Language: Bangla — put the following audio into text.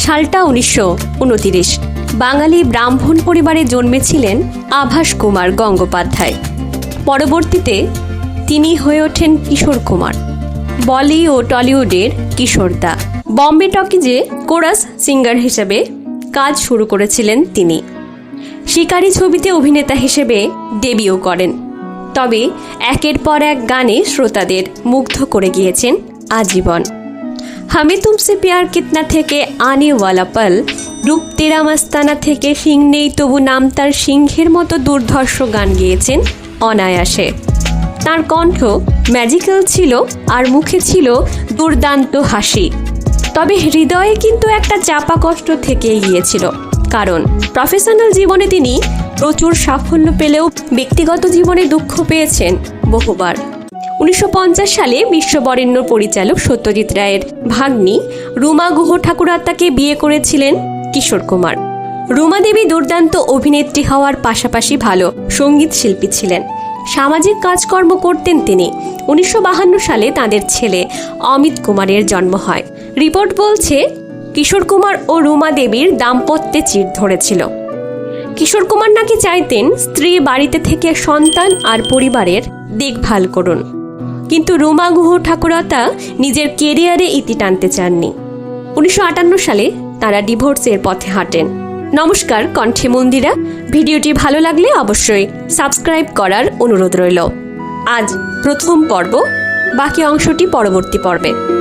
সালটা উনিশশো বাঙালি ব্রাহ্মণ পরিবারে জন্মেছিলেন আভাস কুমার গঙ্গোপাধ্যায়। পরবর্তীতে তিনি হয়ে ওঠেন কিশোর কুমার। বলি ও টলিউডের কিশোরদা। বম্বে টকিজে কোরাস সিঙ্গার হিসেবে কাজ শুরু করেছিলেন তিনি। শিকারী ছবিতে অভিনেতা হিসেবে ডেবিউ করেন। তবে একের পর এক গানে শ্রোতাদের মুগ্ধ করে গিয়েছেন আজীবন। হামে তুমসে প্যার কিতনা থেকে আনেওয়ালা পল রূপ তেরা মাস্তানা থেকে সিং নেই তবু নাম তার সিংহের মতো দুর্ধর্ষ গান গেয়েছেন অনায়াসে তার কণ্ঠ ম্যাজিক্যাল ছিল আর মুখে ছিল দুর্দান্ত হাসি তবে হৃদয়ে কিন্তু একটা চাপা কষ্ট থেকেই গিয়েছিল কারণ প্রফেশনাল জীবনে তিনি প্রচুর সাফল্য পেলেও ব্যক্তিগত জীবনে দুঃখ পেয়েছেন বহুবার। উনিশশো পঞ্চাশ সালে বিশ্ববরেণ্য পরিচালক সত্যজিৎ রায়ের ভাগ্নি রুমা গুহ ঠাকুরাত্মাকে বিয়ে করেছিলেন কিশোর কুমার। রুমা দেবী দুর্দান্ত অভিনেত্রী হওয়ার পাশাপাশি ভালো সংগীত শিল্পী ছিলেন। সামাজিক কাজকর্ম করতেন তিনি। উনিশশো সালে তাদের ছেলে অমিত কুমারের জন্ম হয়। রিপোর্ট বলছে, কিশোর কুমার ও রুমা দেবীর দাম্পত্যে চির ধরেছিল। কিশোর কুমার নাকি চাইতেন স্ত্রী বাড়িতে থেকে সন্তান আর পরিবারের দেখভাল করুন। কিন্তু রোমা গুহ ঠাকুরতা নিজের কেরিয়ারে ইতি টানতে চাননি। উনিশশো আটান্ন সালে তারা ডিভোর্সের পথে হাঁটেন। নমস্কার, কণ্ঠে মন্দিরা। ভিডিওটি ভালো লাগলে অবশ্যই সাবস্ক্রাইব করার অনুরোধ রইল। আজ প্রথম পর্ব, বাকি অংশটি পরবর্তী পর্বে।